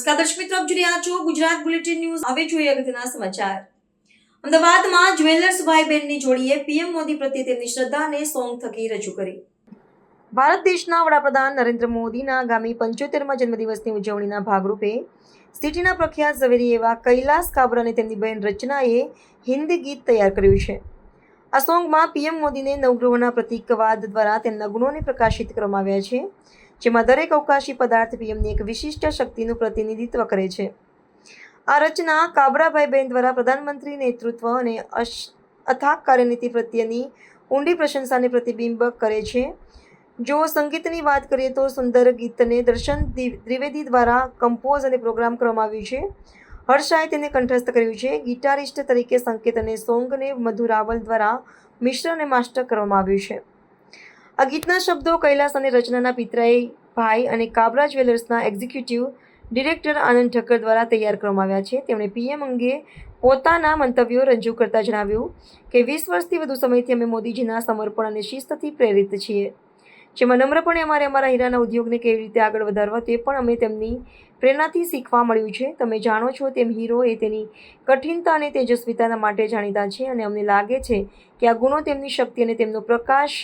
નમસ્કાર, દર્શક મિત્રો, આપ જોઈ રહ્યા છો ગુજરાત બુલેટિન ન્યૂઝ. હવે જોઈએ અગત્યના સમાચાર. અમદાવાદમાં જ્વેલર્સ ભાઈ બહેનની જોડીએ પીએમ મોદી પ્રત્યે તેમની શ્રદ્ધાને સોંગ થકી રજૂ કરી. ભારત દેશના વડાપ્રધાન નરેન્દ્ર મોદીના આગામી પંચોતેરમાં જન્મદિવસની ઉજવણીના ભાગરૂપે સિટીના પ્રખ્યાત ઝવેરી એવા કૈલાસ કાબર અને તેમની બહેન રચનાએ હિન્દી ગીત તૈયાર કર્યું છે. આ સોંગમાં પીએમ મોદીને નવગ્રહોના પ્રતીકવાદ દ્વારા તેમના ગુણોને પ્રકાશિત કરવામાં આવ્યા છે. જેમાં દરેક અવકાશી પદાર્થ પીએમની એક વિશિષ્ટ શક્તિનું પ્રતિનિધિત્વ કરે છે. આ રચના કાબરાભાઈ બેન દ્વારા પ્રધાનમંત્રી નેતૃત્વ અને અથાગ કાર્યનીતિ પ્રત્યેની ઊંડી પ્રશંસાને પ્રતિબિંબ કરે છે. જો સંગીતની વાત કરીએ તો સુંદર ગીતને દર્શન દ્વિ- દ્વિવેદી દ્વારા કમ્પોઝ અને પ્રોગ્રામ કરવામાં આવ્યું છે. હર્ષાએ તેને કંઠસ્થ કર્યું છે. ગિટારિસ્ટ તરીકે સંકેત અને સોંગને મધુ રાવલ દ્વારા મિશ્ર અને માસ્ટર કરવામાં આવ્યું છે. આ ગીતના શબ્દો કૈલાસ અને રચનાના પિતરાએ ભાઈ અને કાબરા જ્વેલર્સના એક્ઝિક્યુટિવ ડિરેક્ટર આનંદ ઠક્કર દ્વારા તૈયાર કરવામાં આવ્યા છે. તેમણે પીએમ અંગે પોતાના મંતવ્યો રજૂ કરતા જણાવ્યું કે, વીસ વર્ષથી વધુ સમયથી અમે મોદીજીના સમર્પણ અને શિસ્તથી પ્રેરિત છીએ. જેમાં નમ્રપણે અમારે અમારા હીરાના ઉદ્યોગને કેવી રીતે આગળ વધારવા તે પણ અમે તેમની પ્રેરણાથી શીખવા મળ્યું છે. તમે જાણો છો તેમ હીરો એ તેની કઠિનતા અને તેજસ્વીતાના માટે જાણીતા છે અને અમને લાગે છે કે આ ગુણો તેમની શક્તિ અને તેમનો પ્રકાશ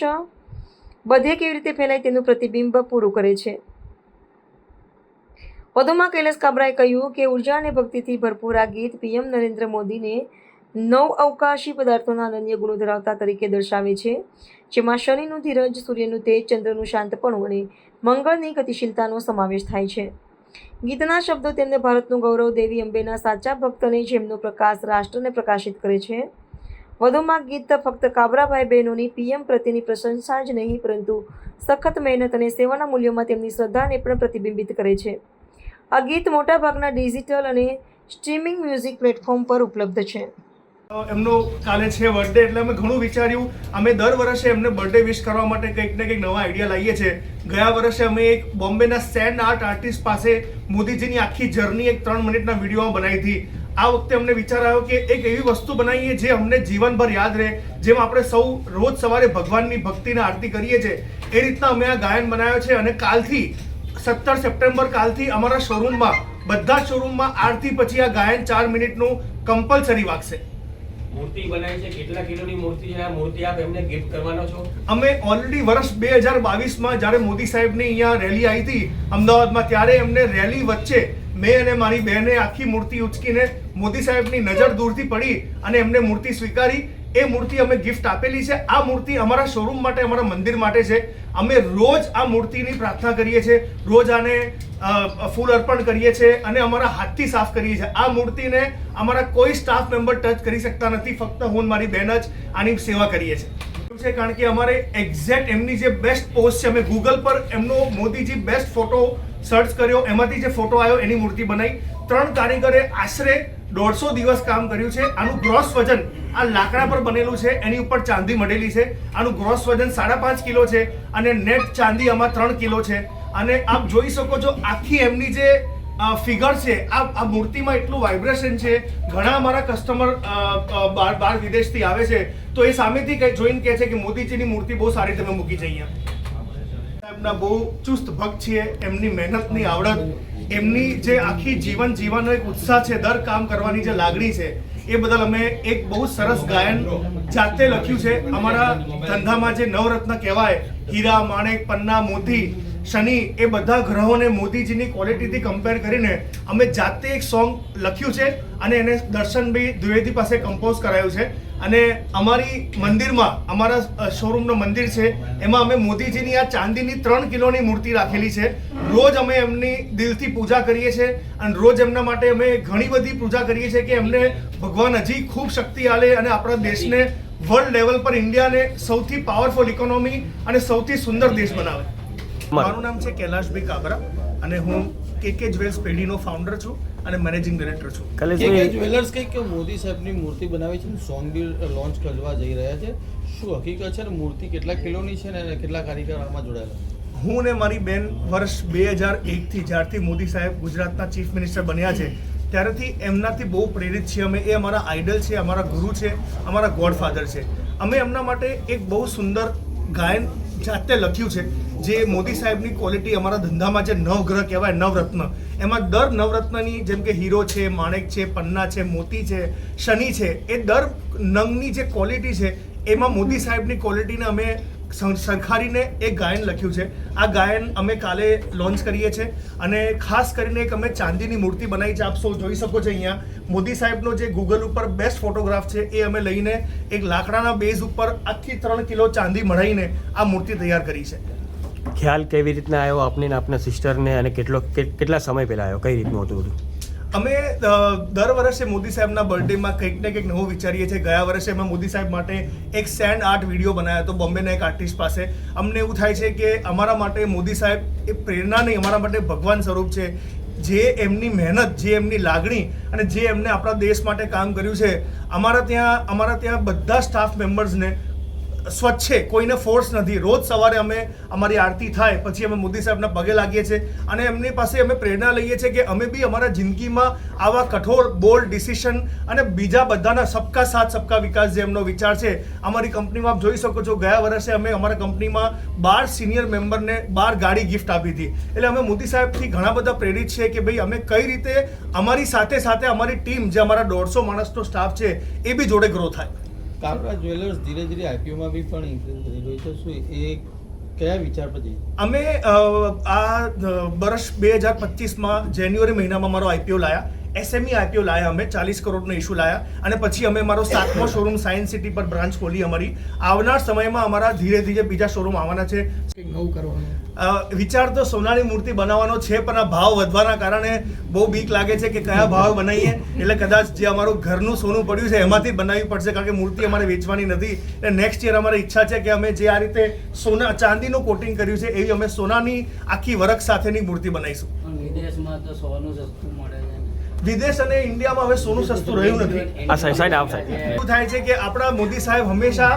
બધે કેવી રીતે ફેલાય તેનું પ્રતિબિંબ પૂરું કરે છે? વધુમાં કૈલાસ કાબરાએ કહ્યું કે ઊર્જા અને ભક્તિથી ભરપૂર આ ગીત પીએમ નરેન્દ્ર મોદીને નવ અવકાશી પદાર્થોના અનન્ય ગુણો ધરાવતા તરીકે દર્શાવે છે, જેમાં શનિનું ધીરજ, સૂર્યનું તેજ, ચંદ્રનું શાંતપણું અને મંગળની ગતિશીલતાનો સમાવેશ થાય છે. ગીતના શબ્દો તેમને ભારતનું ગૌરવ દેવી અંબેના સાચા ભક્તને જેમનો પ્રકાશ રાષ્ટ્રને પ્રકાશિત કરે છે. વધુમાં ગીત ફક્ત કાબરાભાઈ બહેનોની પીએમ પ્રત્યેની પ્રશંસા જ નહીં, પરંતુ સખત મહેનત અને સેવાના મૂલ્યોમાં તેમની શ્રદ્ધાને પણ પ્રતિબિંબિત કરે છે. આ ગીત મોટાભાગના ડિજિટલ અને સ્ટ્રીમિંગ મ્યુઝિક પ્લેટફોર્મ પર ઉપલબ્ધ છે. એમનો કાલે છે બર્થડે એટલે અમે ઘણું વિચાર્યું. અમે દર વર્ષે એમને બર્થડે વિશ કરવા માટે કંઈક ને કંઈક નવા આઈડિયા લાવીએ છીએ. ગયા વર્ષે અમે એક બોમ્બેના સેન્ડ આર્ટ આર્ટિસ્ટ પાસે મોદીજીની આખી જર્ની એક ત્રણ મિનિટના વિડીયોમાં બનાવી હતી. આ વખતે અમને વિચાર આવ્યો કે એક એવી વસ્તુ બનાવીએ જે અમને જીવનભર યાદ રહે જેમ આપણે સૌ રોજ સવારે ભગવાનની ભક્તિને આરતી કરીએ છીએ. એ રીતના અમે આ ગાયન બનાવ્યો છે અને કાલથી સત્તર સપ્ટેમ્બર કાલથી અમારા શોરૂમમાં બધા શોરૂમમાં આરતી પછી આ ગાયન ચાર મિનિટનું કમ્પલસરી વાગશે. મૂર્તિ બનાવી છે કેટલા કિલોની મૂર્તિ છે? આ મૂર્તિ આપ એમને ગિફ્ટ કરવાનો છો? અમે ઓલરેડી વર્ષ બે હજાર બાવીસમાં જ્યારે મોદી સાહેબની અહીંયા રેલી આવી હતી અમદાવાદમાં ત્યારે એમને રેલી વચ્ચે મેં અને મારી બહેને આખી મૂર્તિ ઉચકીને મોદી સાહેબની નજર દૂરથી પડી અને એમને મૂર્તિ સ્વીકારી. એ મૂર્તિ અમે ગિફ્ટ આપેલી છે. આ મૂર્તિ અમારા શોરૂમ માટે, અમારા મંદિર માટે છે. અમે રોજ આ મૂર્તિની પ્રાર્થના કરીએ છીએ. રોજ આને ફૂલ અર્પણ કરીએ છીએ અને અમારા હાથથી સાફ કરીએ છીએ. આ મૂર્તિને અમારા કોઈ સ્ટાફ મેમ્બર ટચ કરી શકતા નથી. ફક્ત હું મારી બહેન જ આની સેવા કરીએ છીએ. છે કારણ કે અમારે એક્ઝેક્ટ એમની જે બેસ્ટ પોસ્ટ છે, અમે ગૂગલ પર એમનો મોદીજી બેસ્ટ ફોટો સર્ચ કર્યો. એમાંથી જે ફોટો આવ્યો, એની મૂર્તિ બનાવી. ત્રણ કારીગરે આશરે દોઢસો દિવસ કામ કર્યું છે. આનું ગ્રોસ વજન આ લાકડા પર બનેલું છે, એની ઉપર ચાંદી મળેલી છે. આનું ગ્રોસ વજન સાડા પાંચ કિલો છે અને નેટ ચાંદી આમાં ત્રણ કિલો છે. અને આપ જોઈ શકો છો આખી એમની જે ફિગર છે, આ આ મૂર્તિમાં એટલું વાઇબ્રેશન છે. ઘણા અમારા કસ્ટમર બાર બહાર વિદેશથી આવે છે. તો એ સામેથી જોઈને કહે છે કે મોદીજીની મૂર્તિ બહુ સારી તમે મૂકી જઈએ એમના બહુ ચુસ્ત ભક્ત છીએ. એમની મહેનતની આવડત એમની જે આખી જીવન જીવવાનો એક ઉત્સાહ છે, દર કામ કરવાની જે લાગણી છે, એ બદલ અમે એક બહુ સરસ ગાયન જાતે લખ્યું છે. અમારા ધંધામાં જે નવરત્ન કહેવાય, હીરા, માણેક, પન્ના, મોતી શનિ એ બધા ગ્રહોને મોદીજીની ક્વોલિટીથી કમ્પેર કરીને અમે જાતે એક સોંગ લખ્યું છે અને એને દર્શનભાઈ દ્વિવેદી પાસે કમ્પોઝ કરાયું છે. અને અમારી મંદિરમાં, અમારા શોરૂમનું મંદિર છે, એમાં અમે મોદીજીની આ ચાંદીની ત્રણ કિલોની મૂર્તિ રાખેલી છે. રોજ અમે એમની દિલથી પૂજા કરીએ છીએ અને રોજ એમના માટે અમે ઘણી બધી પૂજા કરીએ છીએ કે એમને ભગવાન હજી ખૂબ શક્તિ આલે અને આપણા દેશને વર્લ્ડ લેવલ પર ઇન્ડિયાને સૌથી પાવરફુલ ઇકોનોમી અને સૌથી સુંદર દેશ બનાવે. મારું નામ છે કૈલાશભાઈ કાબરા અને હું કે કે જ્વેલ્સ પેઢીનો ફાઉન્ડર છું અને મેનેજિંગ ડિરેક્ટર છું. કે કે જ્વેલર્સ કંઈક કે મોદી સાહેબની મૂર્તિ બનાવી છે સોંગ લોન્ચ કરવા જઈ રહ્યા છે. શું હકીકત છે ને મૂર્તિ કેટલા કિલોની છે ને કેટલા કારીગર આમાં જોડાયેલા હું ને મારી બેન વર્ષ બે હજાર એકથી જ્યારથી મોદી સાહેબ ગુજરાતના ચીફ મિનિસ્ટર બન્યા છે ત્યારથી એમનાથી બહુ પ્રેરિત છીએ અમે. એ અમારા આઈડલ છે અમારા ગુરુ છે અમારા ગોડફાધર છે. અમે એમના માટે એક બહુ સુંદર ગાયન જાતે લખ્યું છે, જે મોદી સાહેબની ક્વોલિટી અમારા ધંધામાં જે નવગ્રહ કહેવાય, નવરત્ન. એમાં દર નવરત્નની જેમ કે હીરો છે, માણેક છે, પન્ના છે, મોતી છે, શનિ છે, એ દર નંગની જે ક્વોલિટી છે, એમાં મોદી સાહેબની ક્વોલિટીને અમે સરખારીને એક ગાયન લખ્યું છે. આ ગાયન અમે કાલે લોન્ચ કરીએ છીએ અને ખાસ કરીને એક અમે ચાંદીની મૂર્તિ બનાવી છે. આપ સૌ જોઈ શકો છો અહીંયા. મોદી સાહેબનો જે ગૂગલ ઉપર બેસ્ટ ફોટોગ્રાફ છે એ અમે લઈને એક લાકડાના બેઝ ઉપર આખી ત્રણ કિલો ચાંદી મઢાઈને આ મૂર્તિ તૈયાર કરી છે. ખ્યાલ કેવી રીતના આવ્યો આપને આપના સિસ્ટરને અને કેટલો કેટલા સમય પહેલા આવ્યો? કઈ રીતનું હતું બધું? અમે દર વર્ષે મોદી સાહેબના બર્થડેમાં કંઈક ને કંઈક નવું વિચારીએ છીએ. ગયા વર્ષે અમે મોદી સાહેબ માટે એક સેન્ડ આર્ટ વીડિયો બનાવ્યો હતો બોમ્બેના એક આર્ટિસ્ટ પાસે. અમને એવું થાય છે કે અમારા માટે મોદી સાહેબ એ પ્રેરણા નહીં, અમારા માટે ભગવાન સ્વરૂપ છે. જે એમની મહેનત, જે એમની લાગણી અને જે એમને આપણા દેશ માટે કામ કર્યું છે, અમારા ત્યાં અમારા ત્યાં બધા સ્ટાફ મેમ્બર્સને સ્વચ્છ છે, કોઈને ફોર્સ નથી. રોજ સવારે અમે અમારી આરતી થાય, પછી અમે મોદી સાહેબના પગે લાગીએ છીએ અને એમની પાસે અમે પ્રેરણા લઈએ છીએ કે અમે બી અમારા જિંદગીમાં આવા કઠોર બોલ્ડ ડિસિશન અને બીજા બધાના સબકા સાથ, સબકા વિકાસ જે એમનો વિચાર છે, અમારી કંપનીમાં આપ જોઈ શકો છો, ગયા વર્ષે અમે અમારા કંપનીમાં બાર સિનિયર મેમ્બરને બાર ગાડી ગિફ્ટ આપી હતી. એટલે અમે મોદી સાહેબથી ઘણા બધા પ્રેરિત છે કે ભાઈ અમે કઈ રીતે અમારી સાથે સાથે અમારી ટીમ જે અમારા દોઢસો માણસનો સ્ટાફ છે, એ બી જોડે ગ્રો થાય. કાપરા જ્વેલર્સ ધીરે ધીરે આઈપીઓમાં બી પણ ઇન્ક્રીઝ કરી રહ્યું છે. શું એ કયા વિચાર પછી? અમે આ વર્ષ બે હજાર પચીસમાં જાન્યુઆરી મહિનામાં મારો આઈપીઓ લાયા. એસએમઈ આઈપીઓ લાયા અમે ચાલીસ કરોડનો ઇશ્યુ લાયા. અને પછી અમે મારો સાતમો શોરૂમ સાયન્સ સિટી પર બ્રાન્ચ ખોલી અમારી. આવનાર સમયમાં અમારા ધીરે ધીરે બીજા શોરૂમ આવવાના છે. વિચાર તો સોનાની મૂર્તિ બનાવવાનો છે પણ આ ભાવ વધવાના કારણે બહુ બીક લાગે છે કે કયા ભાવ બનાવીએ. એટલે કદાચ જે અમારું ઘરનું સોનું પડ્યું છે એમાંથી બનાવવી પડશે કારણ કે મૂર્તિ અમારે વેચવાની નથી. એટલે નેક્સ્ટ યર અમારી ઈચ્છા છે કે અમે જે આ રીતે સોના ચાંદીનું કોટિંગ કર્યું છે એવી અમે સોનાની આખી વરખ સાથેની મૂર્તિ બનાવીશું. વિદેશમાં તો સોનું સસ્તું. વિદેશ અને ઇન્ડિયામાં હવે સોનું સસ્તું રહ્યું નથી. આ સાઈડ સાઈડ આપ સાઈડ થાય છે કે આપણા મોદી સાહેબ હંમેશા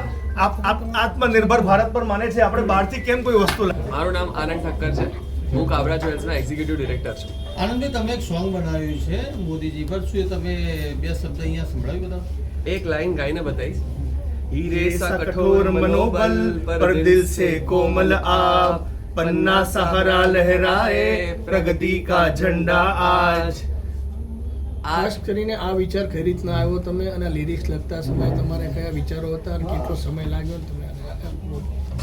આત્મનિર્ભર ભારત પર માને છે. આપણે બહારથી કેમ કોઈ વસ્તુ મારું નામ આનંદ ઠક્કર છે. હું કાબરા જ્વેલ્સના એક્ઝિક્યુટિવ ડિરેક્ટર છું. આનંદભાઈ તમે એક સોંગ બનાવ્યું છે મોદીજી પર. શું તમે બે શબ્દ અહીંયા સંભળાવી બધા એક લાઈન ગાઈને બતાવીશ. હીરે સા કઠોર મનોબલ પર દિલ સે કોમલ આપ. પન્ના સહારા લહેરાએ પ્રગતિ કા ઝંડા આજ. ખાસ કરીને આ વિચાર કઈ રીતના આવ્યો તમે અને લિરિક્સ લખતા સમયે તમારે કયા વિચારો હતા અને કેટલો સમય લાગ્યો તમે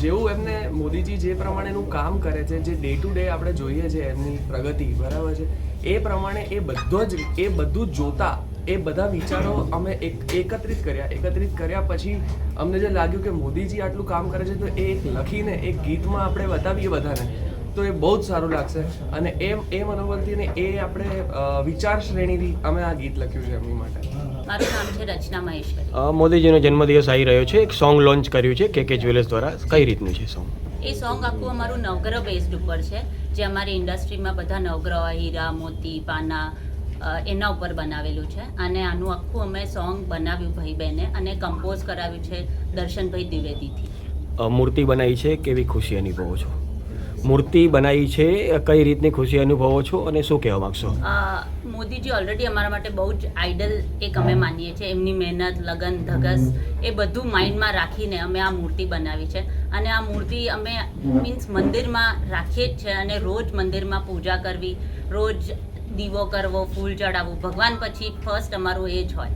જેવું એમને મોદીજી જે પ્રમાણેનું કામ કરે છે જે ડે ટુ ડે આપણે જોઈએ છે એમની પ્રગતિ બરાબર છે? એ પ્રમાણે એ બધો જ એ બધું જ જોતા એ બધા વિચારો અમે એક એકત્રિત કર્યા. એકત્રિત કર્યા પછી અમને જે લાગ્યું કે મોદીજી આટલું કામ કરે છે તો એ એક લખીને એક ગીતમાં આપણે બતાવીએ બધાને. તો એ બહુ જ સારું લાગશે. અને એમ એ મનોબલથી ને એ આપણે વિચાર શ્રેણીથી અમે આ ગીત લખ્યું છે એમની માટે. મારું નામ છે રચના મહેશ્વરી. મોદીજીનો જન્મદિવસ આવી રહ્યો છે. એક સોંગ લોન્ચ કર્યું છે કે કે જ્વેલર્સ દ્વારા. કઈ રીતનું છે સોંગ? એ સોંગ આખું અમારું નવગ્રહ બેઝડ ઉપર છે. જે અમારી ઇન્ડસ્ટ્રીમાં બધા નવગ્રહ હીરા મોતી પાના એના ઉપર બનાવેલું છે. અને આનું આખું અમે સોંગ બનાવ્યું ભાઈ બહેને અને કમ્પોઝ કરાવ્યું છે દર્શનભાઈ દ્વિવેદીથી. મૂર્તિ બનાવી છે. કેવી ખુશી અનુભવો છો? મૂર્તિ બનાવી છે કઈ રીતની ખુશી અનુભવો છો અને શું કહેવા માંગશો? મોદીજી ઓલરેડી અમારા માટે બહુ જ આઈડલ એક અમે માનીએ છીએ. એમની મહેનત લગન ધગસ એ બધું માઇન્ડમાં રાખીને અમે આ મૂર્તિ બનાવી છે. અને આ મૂર્તિ અમે મીન્સ મંદિરમાં રાખીએ જ છે અને રોજ મંદિરમાં પૂજા કરવી રોજ દીવો કરવો ફૂલ ચડાવવું. ભગવાન પછી ફર્સ્ટ અમારું એ જ હોય.